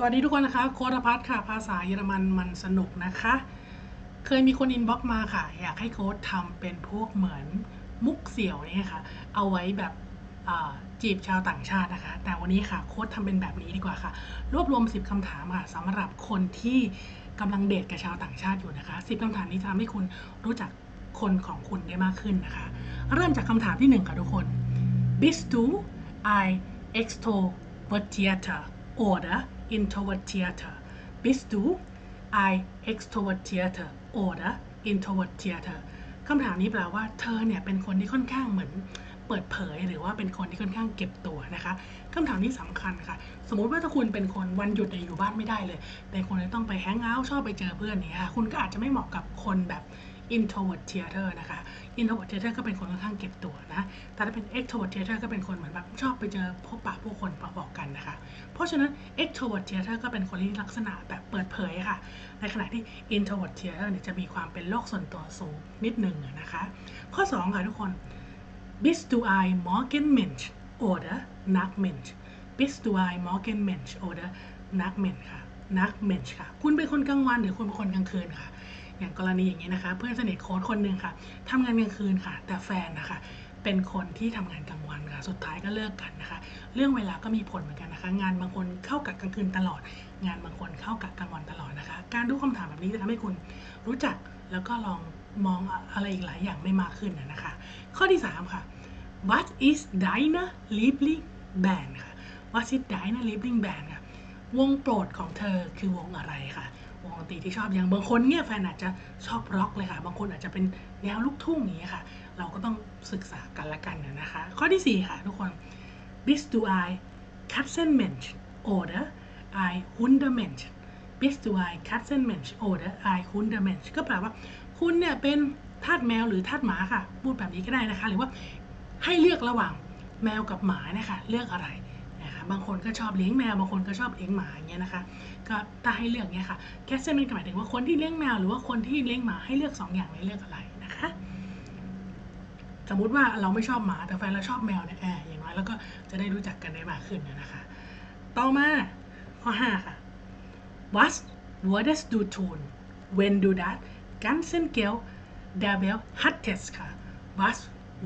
สวัสดีทุกคนนะคะ โคดพัฒน์ค่ะ ภาษาเยอรมันมันสนุกนะคะ เคยมีคนอินบ็อกมาค่ะ อยากให้โค้ดทำเป็นพวกเหมือนมุกเสี่ยวนี่ค่ะ เอาไว้แบบจีบชาวต่างชาตินะคะ แต่วันนี้ค่ะโค้ดทำเป็นแบบนี้ดีกว่าค่ะ รวบรวม 10คำถามค่ะสำหรับคนที่กำลังเดทกับชาวต่างชาติอยู่นะคะ 10คำถามนี้จะทำให้คุณรู้จักคนของคุณได้มากขึ้นนะคะ เริ่มจากคำถามที่หนึ่งค่ะทุกคน Bist du ein extrovertierter oder introvertierter? Bist du ein extrovertierter oder introvertierter? คำถามนี้แปลว่าเธอเนี่ยเป็นคนที่ค่อนข้างเหมือนเปิดเผย หรือว่าเป็นคนที่ค่อนข้างเก็บตัวนะคะคำถามนี้สำคัญค่ะ สมมุติว่าถ้าคุณเป็นคนวันหยุดเนี่ยอยู่บ้านไม่ได้เลย เป็นคนที่ต้องไปแฮงเอาท์ชอบไปเจอเพื่อนเนี่ยค่ะคุณก็อาจจะไม่เหมาะกับคนแบบ introvert theater นะคะ introvert theater ก็เป็นคนค่อนข้างเก็บตัวนะ แต่ถ้าเป็น extrovert theater ก็เป็นคนเหมือนแบบชอบไปเจอพบปะผู้คนบอกกันนะคะ เพราะฉะนั้น extrovert theater ก็เป็นคนที่ลักษณะแบบเปิดเผยค่ะ ในขณะที่ introvert theater เนี่ยจะมีความเป็นโลกส่วนตัวสูงนิดหนึ่งนะคะ ข้อ 2 ค่ะทุกคน bist du ein Morgenmensch oder nach Mensch bist du ein Morgenmensch oder nach Mensch ค่ะ Nachtmensch ค่ะ คุณเป็นคนกลางวันหรือคุณเป็นคนกลางคืนค่ะ อย่างกรณีอย่างนี้นะคะ เพื่อนสนิทโค้ดคนหนึ่งค่ะทำงานกลางคืนค่ะ แต่แฟนนะคะเป็นคนที่ทำงานกลางวันค่ะ สุดท้ายก็เลิกกันนะคะ เรื่องเวลาก็มีผลเหมือนกันนะคะ งานบางคนเข้ากับกลางคืนตลอด งานบางคนเข้ากับกลางวันตลอดนะคะ การดูคำถามแบบนี้จะทำให้คุณรู้จักแล้วก็ลองมองอะไรอีกหลายอย่างได้มากขึ้นนะคะ ข้อที่ 3 ค่ะ What is deine Lieblingsband ค่ะ What is deine Lieblingsband ค่ะ วงโปรดของเธอคือวงอะไรค่ะ วงดนตรีที่ชอบอย่างบางคนเนี่ยแฟนอาจจะชอบร็อกเลยค่ะ บางคนอาจจะเป็นแนวลูกทุ่งอย่างนี้ยค่ะ เราก็ต้องศึกษากันละกันนะคะ ข้อที่ 4 ค่ะทุกคน bis du ein Katzenmensch oder ein Hundemensch bis du ein Katzenmensch oder ein Hundemensch ก็แปลว่าคุณเนี่ยเป็นทาสแมวหรือทาสหมาค่ะ พูดแบบนี้ก็ได้นะคะ หรือว่าให้เลือกระหว่างแมวกับหมานี่ยค่ะเลือกอะไร บางคนก็ชอบเลี้ยงแมว บางคนก็ชอบเลี้ยงหมาอย่างเงี้ยนะคะ ก็ถ้าให้เลือกเนี่ยค่ะแคสเซนมันหมายถึงว่าคนที่เลี้ยงแมวหรือว่าคนที่เลี้ยงหมาให้เลือกสองอย่างนี้เลือกอะไรนะคะ สมมติว่าเราไม่ชอบหมาแต่แฟนเราชอบแมวเนี่ยแอบอย่างน้อยแล้วก็จะได้รู้จักกันได้มากขึ้นนะคะ ต่อมาข้อ 5 ค่ะ Was würdest du tun wenn du das ganzen Geld der Welt hattest ค่ะ Was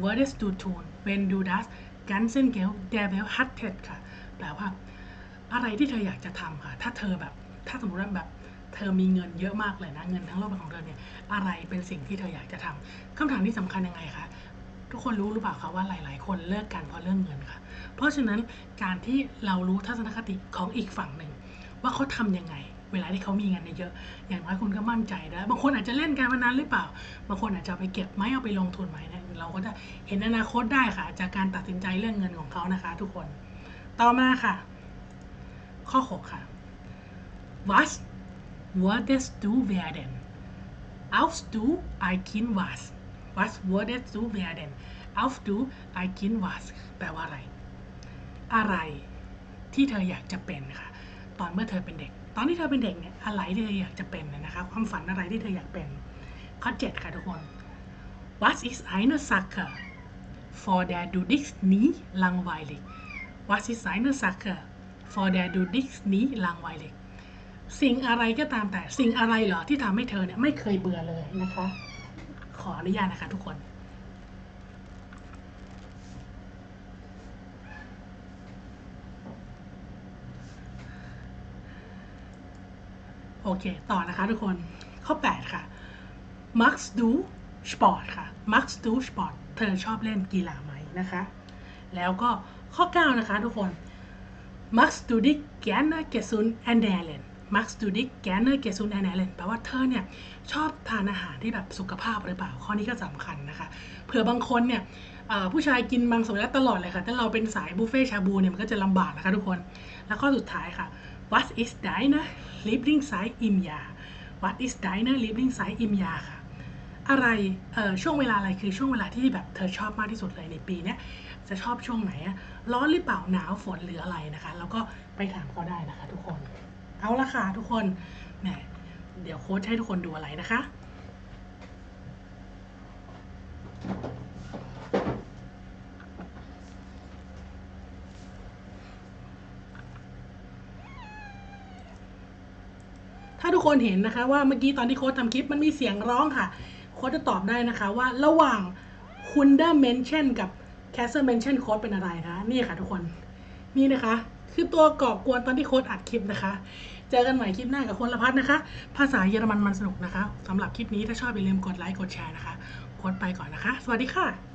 würdest du tun wenn du das ganzen Geld der Welt hattest ค่ะ แปลว่า อะไรที่เธออยากจะทำค่ะถ้าเธอแบบ ถ้าสมมติว่าแบบเธอมีเงินเยอะมากเลยนะเงินทั้งโลกของเธอเนี่ยอะไรเป็นสิ่งที่เธออยากจะทำคำถามที่สำคัญยังไงคะทุกคนรู้หรือเปล่าคะว่าหลาย ๆ คนเลิกกันเพราะเรื่องเงินค่ะ เพราะฉะนั้นการที่เรารู้ทัศนคติของอีกฝั่งหนึ่ง ว่าเขาทำยังไง เวลาที่เขามีเงินเยอะ อย่างน้อยคุณก็มั่นใจได้บางคนอาจจะเล่นการพนันหรือเปล่า บางคนอาจจะไปเก็บไหมเอาไปลงทุนไหมเนี่ยเราก็จะเห็นอนาคตได้ค่ะ จากการตัดสินใจเรื่องเงินของเขานะคะ ทุกคน ต่อมาค่ะ ข้อ 6 ค่ะ Was würdest du werden als du ein Kind was was würdest du werden als du ein Kind was แปลว่าอะไร อะไรที่เธออยากจะเป็นค่ะ ตอนเมื่อเธอเป็นเด็ก ตอนที่เธอเป็นเด็กเนี่ยอะไรที่เธออยากจะเป็นเนี่ยนะคะความฝันอะไรที่เธออยากเป็น ข้อ 7 ค่ะทุกคน Was ist eine Sache vor der du dich nie langweilig Was ist eine Sache for der du dich nie langweilig สิ่งอะไรก็ตามแต่สิ่งอะไรเหรอที่ทำให้เธอเนี่ยไม่เคยเบื่อเลยนะคะ ขออนุญาตนะคะทุกคนโอเค ต่อนะคะทุกคน ข้อ 8 ค่ะ Max du Sport ค่ะ Max du Sport เธอชอบเล่นกีฬาไหมนะคะ แล้วก็ ข้อ 9 นะคะทุกคน Magst du dich gerne gesund ernähren Magst du dich gerne gesund ernähren แปลว่าเธอเนี่ยชอบทานอาหารที่แบบสุขภาพหรือเปล่า ข้อนี้ก็สำคัญนะคะเผื่อบางคนเนี่ยผู้ชายกินมังสวิรัตตลอดเลยค่ะ ถ้าเราเป็นสายบุฟเฟ่ชาบูเนี่ยมันก็จะลำบากนะคะทุกคน แล้วข้อสุดท้ายค่ะ What is deine Lieblingszeit im Jahr What is deine Lieblingszeit im Jahr ค่ะ อะไรช่วงเวลาอะไรคือช่วงเวลาที่แบบเธอชอบมากที่สุดเลยในปีนี้จะชอบช่วงไหนร้อนหรือเปล่าหนาวฝนหรืออะไรนะคะ แล้วก็ไปถามเขาได้นะคะทุกคน เอาละค่ะทุกคนแหมเดี๋ยวโค้ชให้ทุกคนดูอะไรนะคะถ้าทุกคนเห็นนะคะว่าเมื่อกี้ตอนที่โค้ดทำคลิปมันมีเสียงร้องค่ะ ค้ดจะตอบได้นะคะว่าระหว่าง h u n d e r Mention กับ Castle Mention โค้ดเป็นอะไรคะนี่ค่ะทุกคนนี่นะคะ คือตัวก่อกวนตอนที่โค้ดอัดคลิปนะคะ เจอกันใหม่คลิปหน้ากับคนละพัดนะคะ ภาษาเยอรมันมันสนุกนะคะสำหรับคลิปนี้ถ้าชอบอย่าลืมกดไลค์กดแชร์นะคะโค้ดไปก่อนนะคะ สวัสดีค่ะ